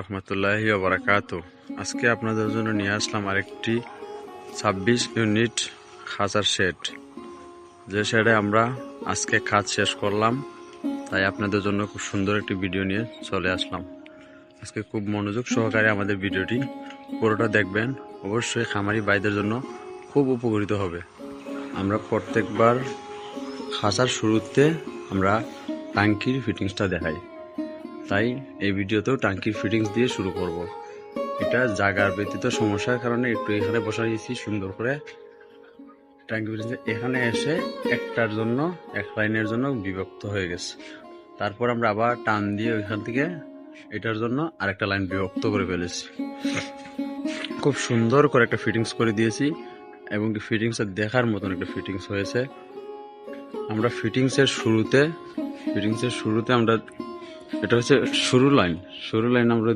রহমতুল্লাহ বারাকাত আজকে আপনাদের জন্য নিয়ে আসলাম আরেকটি ছাব্বিশ ইউনিট খাঁচার শেড যে শেডে আমরা আজকে কাজ শেষ করলাম, তাই আপনাদের জন্য খুব সুন্দর একটি ভিডিও নিয়ে চলে আসলাম। আজকে খুব মনোযোগ সহকারে আমাদের ভিডিওটি পুরোটা দেখবেন। অবশ্যই খামারি ভাইদের জন্য খুব উপকৃত হবে। আমরা প্রত্যেকবার খাঁচার শুরুতে আমরা টাঙ্কির ফিটিংসটা দেখাই। তাই এই ভিডিওতেও টাঙ্কির ফিটিংস দিয়ে শুরু করব। এটা জাগার ব্যতীত সমস্যার কারণে একটু এখানে বসাইছি সুন্দর করে। টাঙ্কি ফিটিংস এখানে এসে একটার জন্য, এক লাইনের জন্য বিভক্ত হয়ে গেছে। তারপর আমরা আবার টান দিয়ে ওইখান থেকে এটার জন্য আরেকটা লাইন বিভক্ত করে ফেলেছি। খুব সুন্দর করে একটা ফিটিংস করে দিয়েছি এবং কি ফিটিংসটা দেখার মতন একটা ফিটিংস হয়েছে। আমরা ফিটিংসের শুরুতে ফিটিংসের শুরুতে আমরা এটা হচ্ছে শুরু লাইন শুরু লাইন আমরা